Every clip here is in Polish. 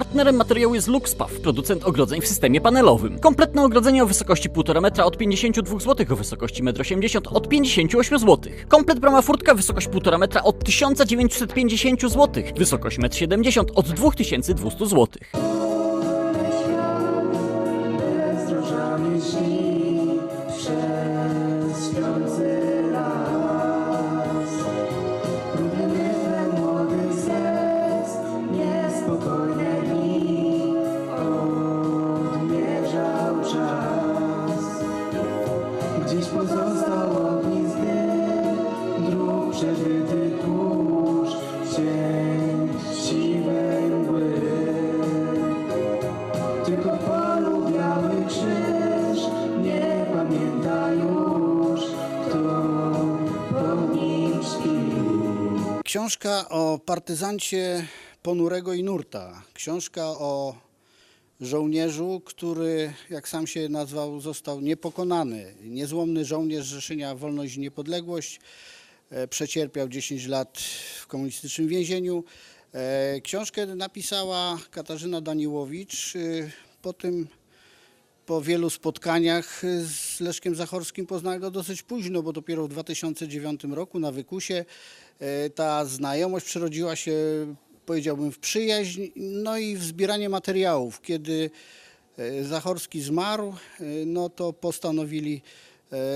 Partnerem materiału jest Luxpaw, producent ogrodzeń w systemie panelowym. Kompletne ogrodzenie o wysokości 1,5 metra od 52 zł, o wysokości 1,80 m od 58 zł. Komplet brama furtka, wysokość 1,5 metra od 1950 zł, wysokość 1,70 m od 2200 zł. Książka o partyzancie Ponurego i Nurta. Książka o żołnierzu, który, jak sam się nazwał, został niepokonany. Niezłomny żołnierz Rzeszenia Wolność i Niepodległość. E, Przecierpiał 10 lat w komunistycznym więzieniu. E, Książkę napisała Katarzyna Daniłowicz. e, Po tym po wielu spotkaniach z Leszkiem Zachorskim poznałem go dosyć późno, bo dopiero w 2009 roku na Wykusie e, ta znajomość przerodziła się, powiedziałbym, w przyjaźń, no i w zbieranie materiałów. Kiedy e, Zachorski zmarł, e, no to postanowili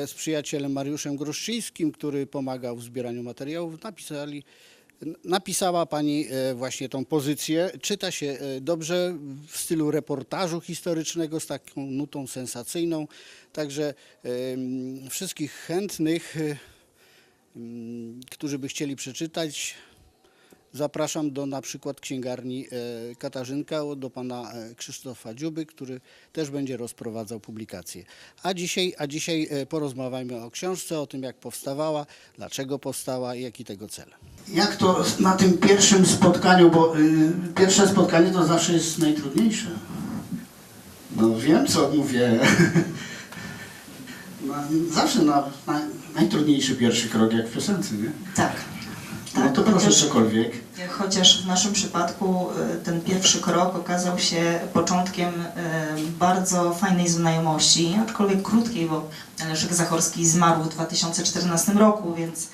z przyjacielem Mariuszem Gruszczyńskim, który pomagał w zbieraniu materiałów, napisali Napisała Pani e, właśnie tą pozycję. Czyta się e, dobrze w stylu reportażu historycznego z taką nutą sensacyjną. Także em, wszystkich chętnych, e, którzy by chcieli przeczytać, zapraszam do na przykład księgarni e, Katarzynka, do pana e, Krzysztofa Dziuby, który też będzie rozprowadzał publikacje. A dzisiaj, a dzisiaj e, porozmawiajmy o książce, o tym jak powstawała, dlaczego powstała i jaki tego cel. Jak to na tym pierwszym spotkaniu, bo y, pierwsze spotkanie to zawsze jest najtrudniejsze. No wiem co mówię. No, zawsze na, na, najtrudniejszy pierwszy krok jak w piosence, nie? Tak. No to proszę chociaż, cokolwiek. chociaż w naszym przypadku y, ten pierwszy krok okazał się początkiem y, bardzo fajnej znajomości, aczkolwiek krótkiej, bo Leszek Zachorski zmarł w 2014 roku, więc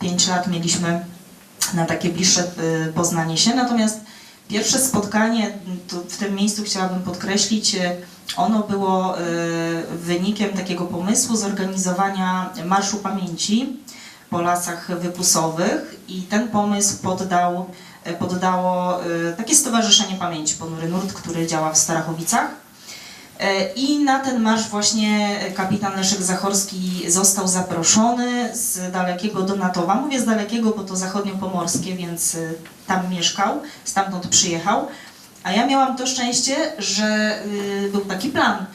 5 lat mieliśmy na takie bliższe y, poznanie się. Natomiast pierwsze spotkanie, w tym miejscu chciałabym podkreślić, ono było wynikiem takiego pomysłu zorganizowania Marszu Pamięci po lasach wypusowych i ten pomysł poddał, e, poddało e, takie Stowarzyszenie Pamięci Ponury Nurt, które działa w Starachowicach. E, I na ten marsz właśnie kapitan Leszek Zachorski został zaproszony z dalekiego Donatowa. Mówię z dalekiego, bo to zachodniopomorskie, więc tam mieszkał, stamtąd przyjechał. A ja miałam to szczęście, że był taki plan,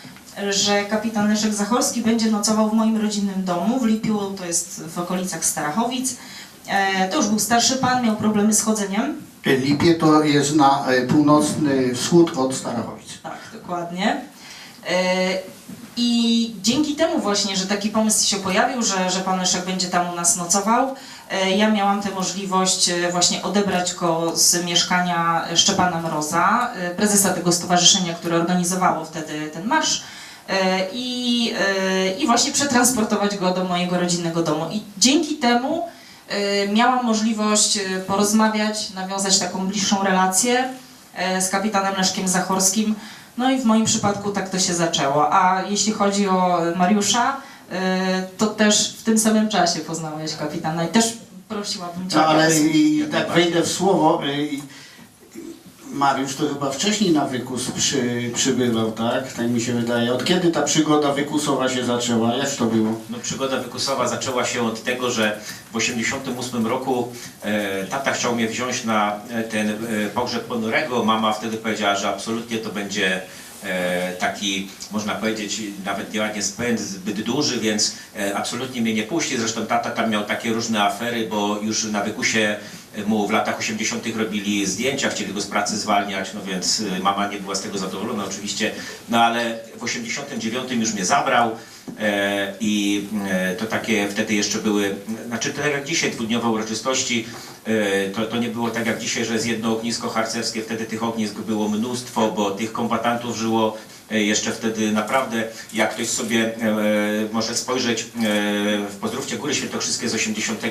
że kapitan Leszek Zachorski będzie nocował w moim rodzinnym domu w Lipiu, to jest w okolicach Starachowic. E, To już był starszy pan, miał problemy z chodzeniem. Lipie to jest na e, północny wschód od Starachowic. Tak, dokładnie. E, I dzięki temu właśnie, że taki pomysł się pojawił, że, że pan Leszek będzie tam u nas nocował, ja miałam tę możliwość właśnie odebrać go z mieszkania Szczepana Mroza, prezesa tego stowarzyszenia, które organizowało wtedy ten marsz. E, I, e, I właśnie przetransportować go do mojego rodzinnego domu. I dzięki temu e, miałam możliwość porozmawiać, nawiązać taką bliższą relację z kapitanem Leszkiem Zachorskim. No i w moim przypadku tak to się zaczęło. A jeśli chodzi o Mariusza, to też w tym samym czasie poznałeś kapitana i też prosiłabym Cię. No, ale i, tak wejdę w słowo. i- Mariusz to chyba wcześniej na wykus przy, przybywał, tak? Tak mi się wydaje. Od kiedy ta przygoda wykusowa się zaczęła? Jak to było? No, przygoda wykusowa zaczęła się od tego, że w 1988 roku e, tata chciał mnie wziąć na e, ten e, pogrzeb ponurego. Mama wtedy powiedziała, że absolutnie to będzie e, taki, można powiedzieć, nawet nieładnie spęd zbyt duży, więc e, absolutnie mnie nie puści. Zresztą tata tam miał takie różne afery, bo już na wykusie mu w latach 80. robili zdjęcia, chcieli go z pracy zwalniać, no więc e, mama nie była z tego zadowolona oczywiście, no ale w 89 już mnie zabrał. E, I e, to takie wtedy jeszcze były, znaczy tak jak dzisiaj dwudniowe uroczystości, e, to, to nie było tak jak dzisiaj, że jest jedno ognisko harcerskie, wtedy tych ognisk było mnóstwo, bo tych kombatantów żyło jeszcze wtedy naprawdę, jak ktoś sobie e, może spojrzeć e, w Pozdrówcie Góry Świętokrzyskie z 80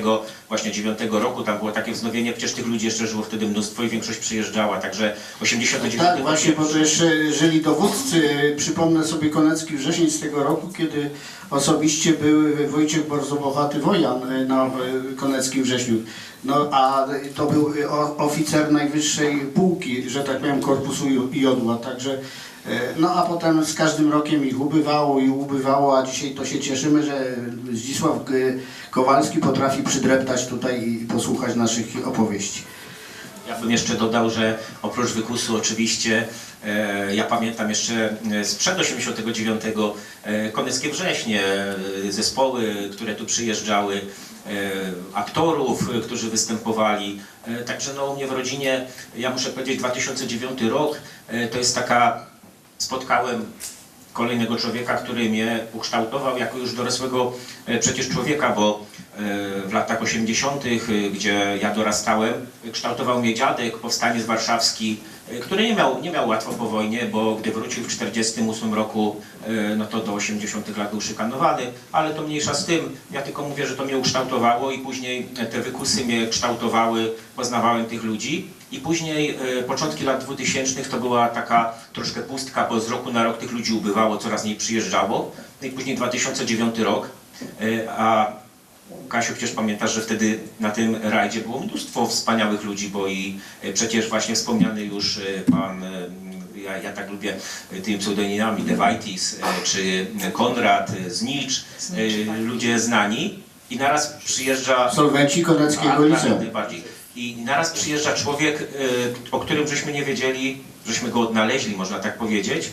właśnie 9 roku, tam było takie wznowienie, przecież tych ludzi jeszcze żyło wtedy mnóstwo i większość przyjeżdżała, także 89 Tak, właśnie, bo to jeszcze żyli dowódcy. Przypomnę sobie Konecki wrzesień z tego roku, kiedy osobiście był Wojciech Borzobowaty Wojan e, na e, Koneckim wrześniu. No a to był e, oficer najwyższej pułki, że tak powiem, korpusu Jodła, także e, no a potem z każdym rokiem ich ubywało i ubywało, a dzisiaj to się cieszymy, że Zdzisław e, Kowalski potrafi przydreptać tutaj i posłuchać naszych opowieści. Ja bym jeszcze dodał, że oprócz wykusu oczywiście, e, ja pamiętam jeszcze e, sprzed 89 e, Koneckie Wrześnie, e, zespoły, które tu przyjeżdżały, e, aktorów, e, którzy występowali. E, także no u mnie w rodzinie, ja muszę powiedzieć 2009 rok, e, to jest taka, spotkałem kolejnego człowieka, który mnie ukształtował jako już dorosłego e, przecież człowieka, bo e, w latach 80., e, gdzie ja dorastałem, kształtował mnie dziadek, powstaniec warszawski, który nie miał, nie miał łatwo po wojnie, bo gdy wrócił w 1948 roku, no to do 80. lat był szykanowany, ale to mniejsza z tym. Ja tylko mówię, że to mnie ukształtowało i później te wykusy mnie kształtowały, poznawałem tych ludzi. I później e, początki lat 2000 to była taka troszkę pustka, bo z roku na rok tych ludzi ubywało, coraz mniej przyjeżdżało. No i później 2009 rok, e, a Kasiu, przecież pamiętasz, że wtedy na tym rajdzie było mnóstwo wspaniałych ludzi, bo i e, przecież właśnie wspomniany już pan, ja, ja tak lubię tymi pseudonimami, Devaitis, czy Konrad, Znicz, tak. ludzie znani i naraz przyjeżdża Absolwenci Koneckiego tak, Liceum. najbardziej. I naraz przyjeżdża człowiek, y, o którym żeśmy nie wiedzieli, żeśmy go odnaleźli, można tak powiedzieć.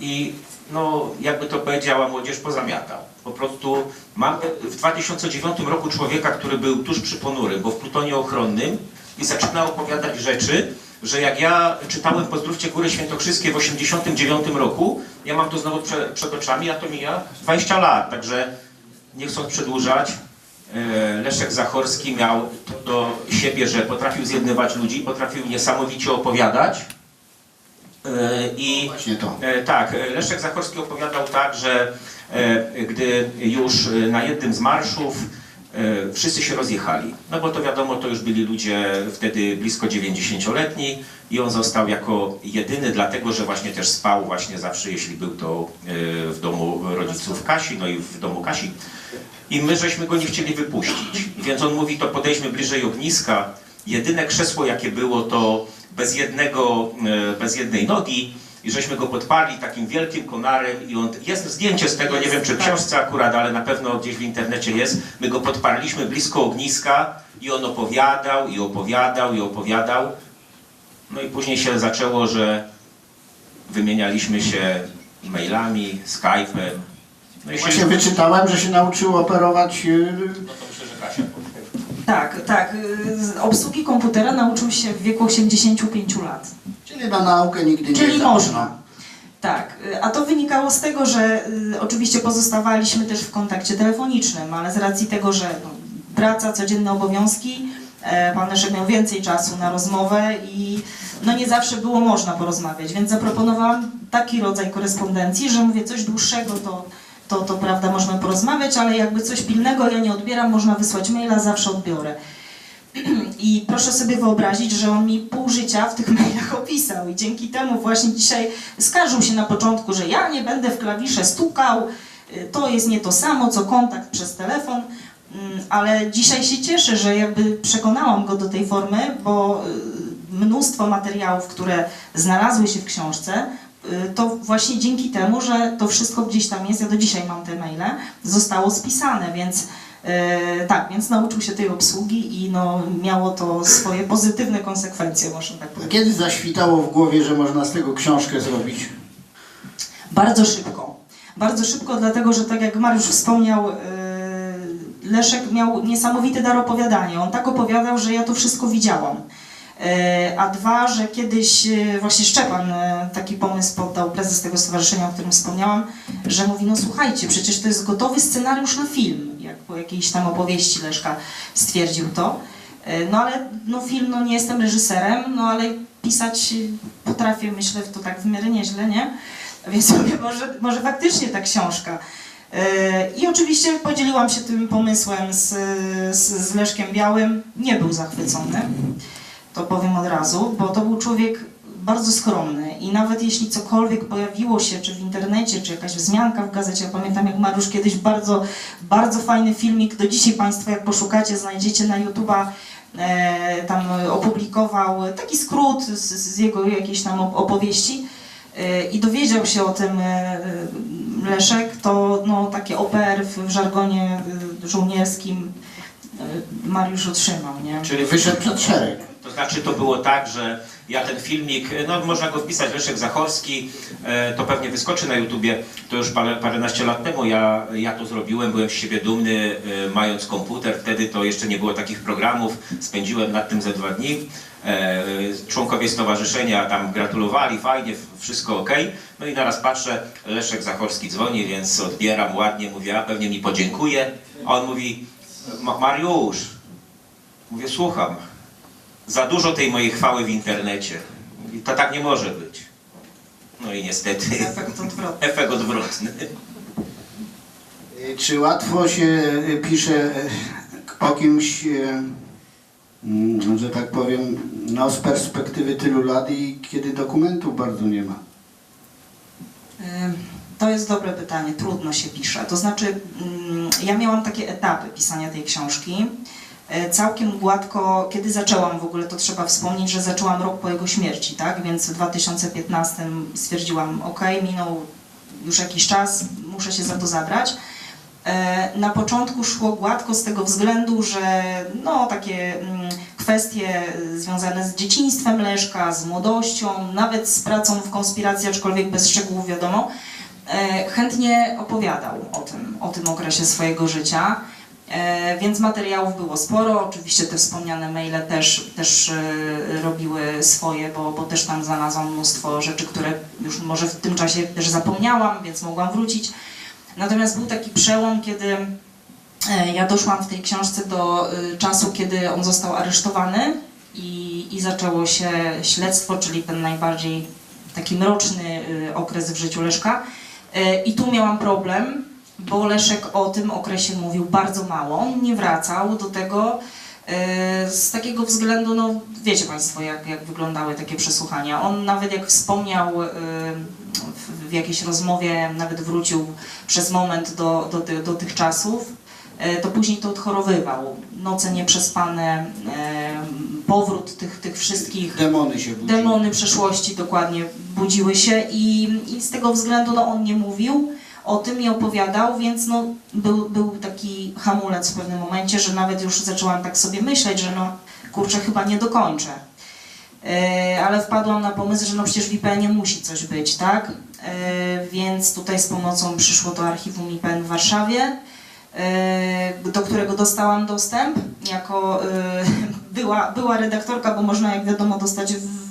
I no, jakby to powiedziała młodzież, pozamiatał. Po prostu mam w 2009 roku człowieka, który był tuż przy ponurym, bo w plutonie ochronnym i zaczyna opowiadać rzeczy, że jak ja czytałem Pozdrówcie Góry Świętokrzyskie w 89 roku, ja mam to znowu prze, przed oczami, a to mija 20 lat, także nie chcąc przedłużać, Leszek Zachorski miał do siebie, że potrafił zjednywać ludzi, potrafił niesamowicie opowiadać. E, I. E, Tak, e, Leszek Zachorski opowiadał tak, że e, gdy już e, na jednym z marszów e, wszyscy się rozjechali, no bo to wiadomo, to już byli ludzie wtedy blisko 90-letni i on został jako jedyny, dlatego że właśnie też spał właśnie zawsze, jeśli był to e, w domu rodziców Kasi, no i w domu Kasi. I my żeśmy go nie chcieli wypuścić, więc on mówi, to podejdźmy bliżej ogniska. Jedyne krzesło, jakie było, to bez jednego, e, bez jednej nogi i żeśmy go podpali takim wielkim konarem i on, jest zdjęcie z tego, nie wiem czy w książce akurat, ale na pewno gdzieś w internecie jest. My go podparliśmy blisko ogniska i on opowiadał i opowiadał i opowiadał. No i później się zaczęło, że wymienialiśmy się mailami, Skype'em. No się... Właśnie wyczytałem, że się nauczył operować No to myślę, że Kasia. Tak, tak. z Obsługi komputera nauczył się w wieku 85 lat. Czyli na naukę nigdy nie Czyli można. Tak, a to wynikało z tego, że y, oczywiście pozostawaliśmy też w kontakcie telefonicznym, ale z racji tego, że no, praca, codzienne obowiązki, e, pan Leszek miał więcej czasu na rozmowę i no nie zawsze było można porozmawiać, więc zaproponowałam taki rodzaj korespondencji, że mówię coś dłuższego to, to, to prawda, możemy porozmawiać, ale jakby coś pilnego ja nie odbieram, można wysłać maila, zawsze odbiorę. I proszę sobie wyobrazić, że on mi pół życia w tych mailach opisał. I dzięki temu właśnie dzisiaj skarżył się na początku, że ja nie będę w klawisze stukał, y, to jest nie to samo, co kontakt przez telefon, Mm, ale dzisiaj się cieszę, że jakby przekonałam go do tej formy, bo y, mnóstwo materiałów, które znalazły się w książce, to właśnie dzięki temu, że to wszystko gdzieś tam jest, ja do dzisiaj mam te maile, zostało spisane, więc E, tak, więc nauczył się tej obsługi i no, miało to swoje pozytywne konsekwencje, można tak A powiedzieć. Kiedy zaświtało w głowie, że można z tego książkę zrobić? Bardzo szybko. Bardzo szybko, dlatego że tak jak Mariusz wspomniał, e, Leszek miał niesamowity dar opowiadania. On tak opowiadał, że ja to wszystko widziałam. E, A dwa, że kiedyś e, właśnie Szczepan e, taki pomysł poddał, prezes tego stowarzyszenia, o którym wspomniałam, że mówi, no słuchajcie, przecież to jest gotowy scenariusz na film, jak po jakiejś tam opowieści Leszka stwierdził to. No ale no film, no nie jestem reżyserem, no ale pisać potrafię, myślę, to tak w miarę nieźle, nie? Więc mówię, może, może faktycznie ta książka. I oczywiście podzieliłam się tym pomysłem z, z, z Leszkiem Białym. Nie był zachwycony, to powiem od razu, bo to był człowiek bardzo skromny i nawet jeśli cokolwiek pojawiło się, czy w internecie, czy jakaś wzmianka w gazecie, ja pamiętam jak Mariusz kiedyś bardzo, bardzo fajny filmik, do dzisiaj Państwo jak poszukacie, znajdziecie na YouTube'a, e, tam opublikował taki skrót z, z jego jakiejś tam op- opowieści e, i dowiedział się o tym e, Leszek, to no, takie OPR w, w żargonie e, żołnierskim e, Mariusz otrzymał, nie? Czyli Wyszedł przed szereg. Znaczy to było tak, że ja ten filmik, no można go wpisać Leszek Zachorski, e, to pewnie wyskoczy na YouTubie, to już parę, paręnaście lat temu ja, ja to zrobiłem, byłem z siebie dumny, e, mając komputer, wtedy to jeszcze nie było takich programów, spędziłem nad tym ze dwa dni. E, Członkowie stowarzyszenia tam gratulowali, fajnie, wszystko ok. No i naraz patrzę, Leszek Zachorski dzwoni, więc odbieram ładnie, mówię, a pewnie mi podziękuje. A on mówi, "Ma- Mariusz, mówię, słucham, za dużo tej mojej chwały w internecie. I to tak nie może być. No i niestety Efekt odwrotny. efekt odwrotny. Czy łatwo się y, pisze y, o kimś, y, mm, że tak powiem, no z perspektywy tylu lat i kiedy dokumentów bardzo nie ma? To jest dobre pytanie, trudno się pisze. To znaczy, mm, ja miałam takie etapy pisania tej książki. E, Całkiem gładko, kiedy zaczęłam w ogóle, to trzeba wspomnieć, że zaczęłam rok po jego śmierci, tak? Więc w 2015 stwierdziłam, ok, minął już jakiś czas, muszę się za to zabrać. E, Na początku szło gładko z tego względu, że no, takie mm, kwestie związane z dzieciństwem Leszka, z młodością, nawet z pracą w konspiracji, aczkolwiek bez szczegółów wiadomo, e, chętnie opowiadał o tym, o tym okresie swojego życia. E, Więc materiałów było sporo, oczywiście te wspomniane maile też, też e, robiły swoje, bo, bo też tam znalazłam mnóstwo rzeczy, które już może w tym czasie też zapomniałam, więc mogłam wrócić. Natomiast był taki przełom, kiedy e, ja doszłam w tej książce do czasu, kiedy on został aresztowany i, i zaczęło się śledztwo, czyli ten najbardziej taki mroczny okres w życiu Leszka. I tu miałam problem, bo Leszek o tym okresie mówił bardzo mało. On nie wracał do tego e, z takiego względu, no wiecie Państwo, jak, jak wyglądały takie przesłuchania. On nawet jak wspomniał e, w, jakiejś rozmowie, nawet wrócił przez moment do, do, ty- do tych czasów, e, to później to odchorowywał. Noce nieprzespane, powrót tych, tych wszystkich Demony się budzą. demony przeszłości dokładnie budziły się i, i z tego względu no, on nie mówił o tym, nie opowiadał, więc no, był, był taki hamulec w pewnym momencie, że nawet już zaczęłam tak sobie myśleć, że no kurczę, chyba nie dokończę. E, ale wpadłam na pomysł, że no przecież w IPN-ie musi coś być, tak? E, więc tutaj z pomocą przyszło do archiwum IPN w Warszawie, e, do którego dostałam dostęp jako była, była redaktorka, bo można jak wiadomo dostać w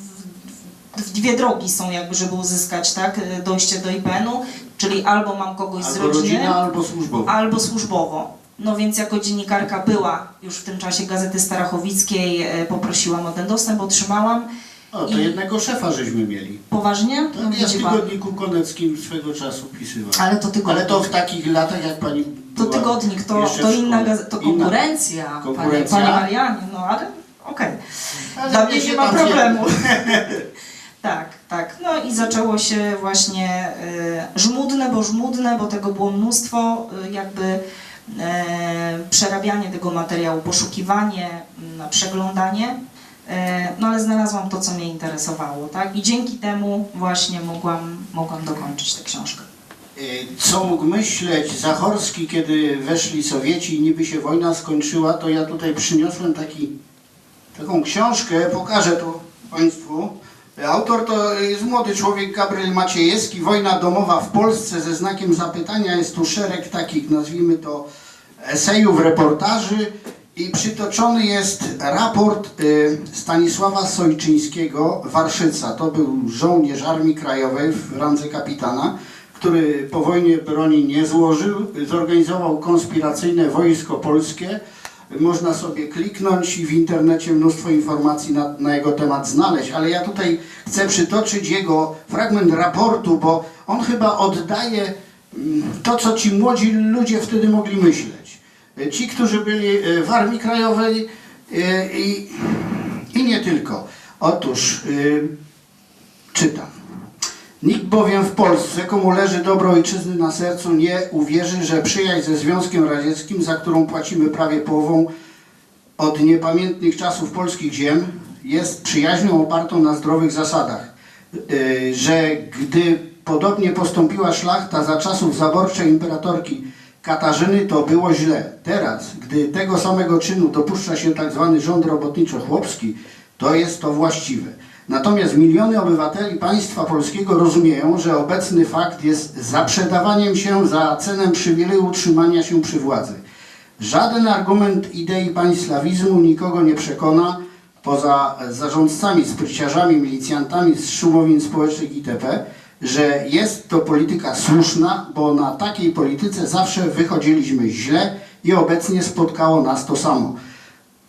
dwie drogi są jakby, żeby uzyskać tak, e, dojście do IPN-u, czyli albo mam kogoś z Albo rodziny, rodzina, albo służbowa. albo służbowo. No więc jako dziennikarka była już w tym czasie Gazety Starachowickiej, e, poprosiłam o ten dostęp, otrzymałam. O, to i- jednego szefa żeśmy mieli. Poważnie? No Tak, ja w tygodniku koneckim swego czasu pisywałem. Ale to tygodnik. Ale to w takich latach, jak pani To tygodnik, to, to inna gazeta, to Inna. konkurencja, Konkurencja? Panie, panie Marianie, no ale okej. Ale Dla mnie nie ma problemu. tak, tak. No i zaczęło się właśnie y, żmudne, bo żmudne, bo tego było mnóstwo, y, jakby y, przerabianie tego materiału, poszukiwanie, przeglądanie. No ale znalazłam to, co mnie interesowało, tak? I dzięki temu właśnie mogłam, mogłam dokończyć tę książkę. Co mógł myśleć Zachorski, kiedy weszli Sowieci i niby się wojna skończyła, to ja tutaj przyniosłem taki, taką książkę, pokażę to Państwu. Autor to jest młody człowiek, Gabriel Maciejewski, Wojna domowa w Polsce ze znakiem zapytania. Jest tu szereg takich, nazwijmy to, esejów, reportaży I przytoczony jest raport y, Stanisława Sojczyńskiego, Warszyca. To był żołnierz Armii Krajowej w randze kapitana, który po wojnie broni nie złożył, zorganizował konspiracyjne wojsko polskie. Można sobie kliknąć i w internecie mnóstwo informacji na, na jego temat znaleźć, ale ja tutaj chcę przytoczyć jego fragment raportu, bo on chyba oddaje mm, to, co ci młodzi ludzie wtedy mogli myśleć. Ci, którzy byli e, w Armii Krajowej e, i, i nie tylko. Otóż y, czytam. Nikt bowiem w Polsce, komu leży dobro ojczyzny na sercu, nie uwierzy, że przyjaźń ze Związkiem Radzieckim, za którą płacimy prawie połową od niepamiętnych czasów polskich ziem, jest przyjaźnią opartą na zdrowych zasadach. Yy, że gdy podobnie postąpiła szlachta za czasów zaborczej imperatorki Katarzyny, to było źle. Teraz, gdy tego samego czynu dopuszcza się tak zwany rząd robotniczo-chłopski, to jest to właściwe. Natomiast miliony obywateli państwa polskiego rozumieją, że obecny fakt jest zaprzedawaniem się za cenę przywileju utrzymania się przy władzy. Żaden argument idei pańslawizmu nikogo nie przekona, poza zarządcami, spryciarzami, milicjantami z szumowin społecznych itp., że jest to polityka słuszna, bo na takiej polityce zawsze wychodziliśmy źle i obecnie spotkało nas to samo.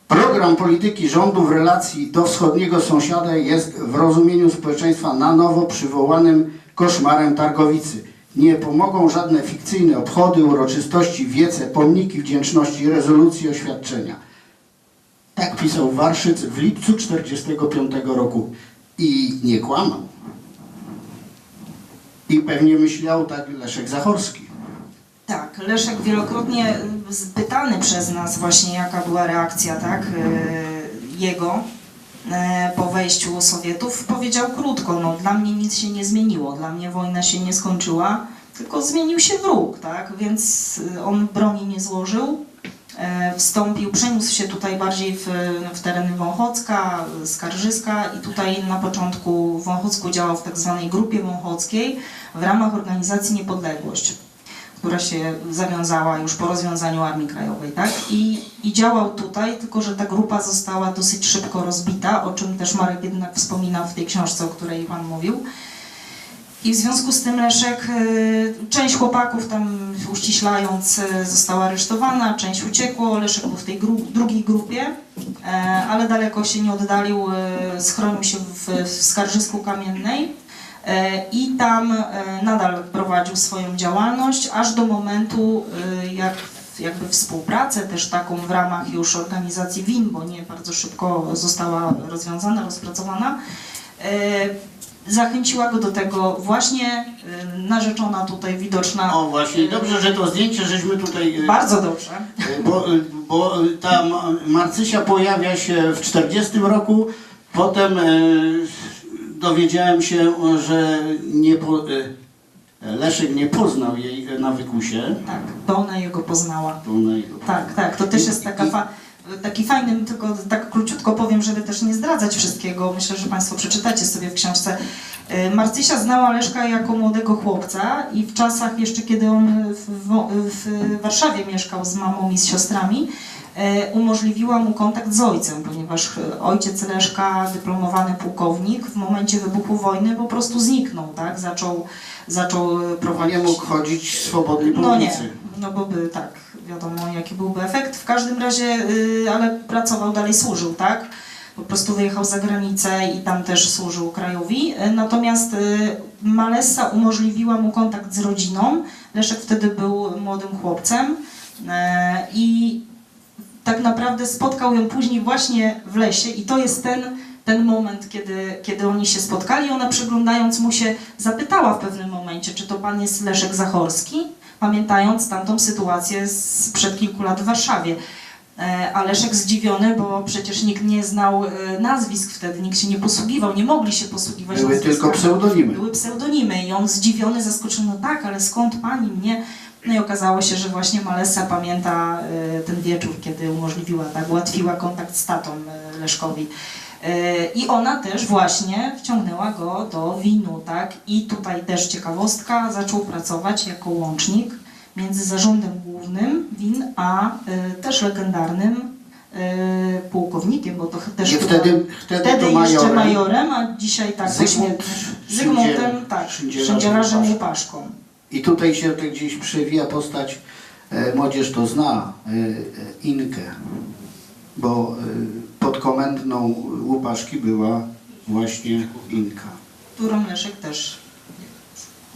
Program polityki rządu w relacji do wschodniego sąsiada jest w rozumieniu społeczeństwa na nowo przywołanym koszmarem Targowicy. Nie pomogą żadne fikcyjne obchody, uroczystości, wiece, pomniki wdzięczności, rezolucje, oświadczenia. Tak pisał Warszyc w lipcu 1945 roku i nie kłamał. I pewnie myślał tak Leszek Zachorski. Tak, Leszek wielokrotnie pytany przez nas właśnie jaka była reakcja tak, y, jego y, po wejściu Sowietów, powiedział krótko, no dla mnie nic się nie zmieniło, dla mnie wojna się nie skończyła, tylko zmienił się wróg, tak, więc y, on broni nie złożył, e, wstąpił, przeniósł się tutaj bardziej w, w tereny Wąchocka, Skarżyska i tutaj na początku w Wąchocku działał w tak zwanej grupie wąchockiej w ramach organizacji Niepodległość która się zawiązała już po rozwiązaniu Armii Krajowej, tak? I, I działał tutaj, tylko że ta grupa została dosyć szybko rozbita, o czym też Marek jednak wspominał w tej książce, o której Pan mówił. I w związku z tym Leszek, y, część chłopaków tam uściślając y, została aresztowana, część uciekło, Leszek był w tej gru drugiej grupie, e, ale daleko się nie oddalił, y, schronił się w, w Skarżysku Kamiennej. E, i tam e, nadal prowadził swoją działalność, aż do momentu, e, jak jakby współpracę też taką w ramach już organizacji WIN, bo nie bardzo szybko została rozwiązana, rozpracowana, zachęciła go do tego właśnie narzeczona tutaj widoczna. O właśnie, dobrze, że to zdjęcie żeśmy tutaj... Bardzo dobrze. Bo, bo ta Ma- Marcysia pojawia się w 40 roku, potem dowiedziałem się, że nie po, e, Leszek nie poznał jej na wykusie. Tak, to ona jego poznała. To ona jego- Tak, tak, to też jest taka fa- taki fajny, tylko tak króciutko powiem, żeby też nie zdradzać wszystkiego. Myślę, że Państwo przeczytacie sobie w książce. Marcysia znała Leszka jako młodego chłopca i w czasach jeszcze, kiedy on w, w Warszawie mieszkał z mamą i z siostrami, umożliwiła mu kontakt z ojcem, ponieważ y, ojciec Leszka, dyplomowany pułkownik, w momencie wybuchu wojny po prostu zniknął, tak? Zaczął, zaczął Nie prowadzić... mógł chodzić swobodnie po No nie, no bo by tak, wiadomo jaki byłby efekt. W każdym razie, ale pracował, dalej służył, tak? Po prostu wyjechał za granicę i tam też służył krajowi. Natomiast Malessa umożliwiła mu kontakt z rodziną. Leszek wtedy był młodym chłopcem e, tak naprawdę spotkał ją później właśnie w lesie i to jest ten, ten moment, kiedy, kiedy oni się spotkali. Ona przyglądając mu się zapytała w pewnym momencie, czy to pan jest Leszek Zachorski, pamiętając tamtą sytuację sprzed kilku lat w Warszawie. E, A Leszek zdziwiony, bo przecież nikt nie znał e, nazwisk wtedy, nikt się nie posługiwał, nie mogli się posługiwać Były tylko pseudonimy. Były pseudonimy i on zdziwiony, zaskoczony, no tak, ale skąd pani mnie? No i okazało się, że właśnie Malesa pamięta e, ten wieczór, kiedy umożliwiła, tak, ułatwiła kontakt z tatą e, Leszkowi. E, I ona też właśnie wciągnęła go do winu, tak? I tutaj też ciekawostka, zaczął pracować jako łącznik między zarządem głównym win, a też legendarnym pułkownikiem, bo to też chyba- wtedy- wtedy to jeszcze majorem. majorem, a dzisiaj tak Zygmunt właśnie Zygmuntem, tak, szyndzielarzem Łupaszką. I tutaj się to gdzieś przewija postać, e, młodzież to zna, e, e, Inkę, bo e, pod komendną Łupaszki była właśnie Inka. którą Leszek też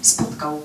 spotkał